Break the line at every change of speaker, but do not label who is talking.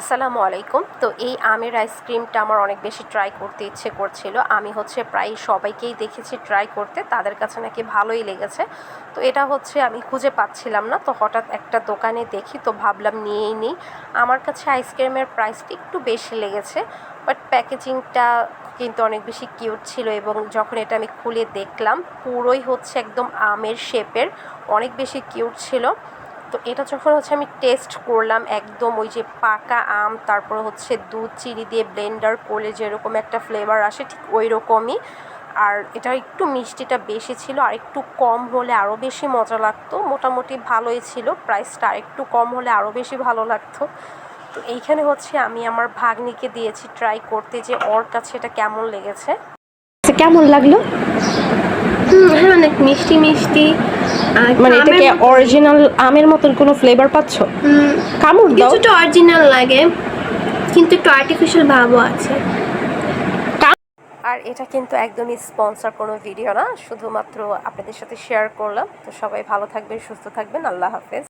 আসসালামু আলাইকুম। তো এই আমের আইসক্রিমটা আমার অনেক বেশি ট্রাই করতে ইচ্ছে করছিল। আমি হচ্ছে প্রায় সবাইকেই দেখেছি ট্রাই করতে, তাদের কাছে নাকি ভালোই লেগেছে। তো এটা হচ্ছে আমি খুঁজে পাচ্ছিলাম না, তো হঠাৎ একটা দোকানে দেখি, তো ভাবলাম নিয়েই নিই। আমার কাছে আইসক্রিমের প্রাইসটা একটু বেশি লেগেছে বাট প্যাকেজিংটা কিন্তু অনেক বেশি কিউট ছিল এবং যখন এটা আমি খুলে দেখলাম, পুরোই হচ্ছে একদম আমের শেপের অনেক বেশি কিউট ছিল। তো এটা যখন হচ্ছে আমি টেস্ট করলাম একদম ওই যে পাকা আম, তারপর হচ্ছে দুধ, চিনি দিয়ে ব্লেন্ডার করলে যেরকম একটা ফ্লেভার আসে ঠিক ওই রকমই আর এটা একটু মিষ্টিটা বেশি ছিল, আর একটু কম হলে আরও বেশি মজা লাগতো। মোটামুটি ভালোই ছিল প্রাইসটা আর একটু কম হলে আরও বেশি ভালো লাগতো। তো এইখানে হচ্ছে আমি আমার ভাগ্নিকে দিয়েছি ট্রাই করতে যে ওর কাছে এটা কেমন লেগেছে।
কেমন লাগল?
অনেক মিষ্টি মিষ্টি।
মানে এটা কি অরিজিনাল আমের মতন কোনো ফ্লেভার পাচ্ছ?
হুম,
কামড় দাও।
কিছুটা অরিজিনাল লাগে কিন্তু একটু আর্টিফিশিয়াল ভাবও আছে।
আর এটা কিন্তু একদমই স্পন্সর কোনো ভিডিও না শুধুমাত্র আপনাদের সাথে শেয়ার করলাম। তো সবাই ভালো থাকবেন সুস্থ থাকবেন আল্লাহ হাফেজ।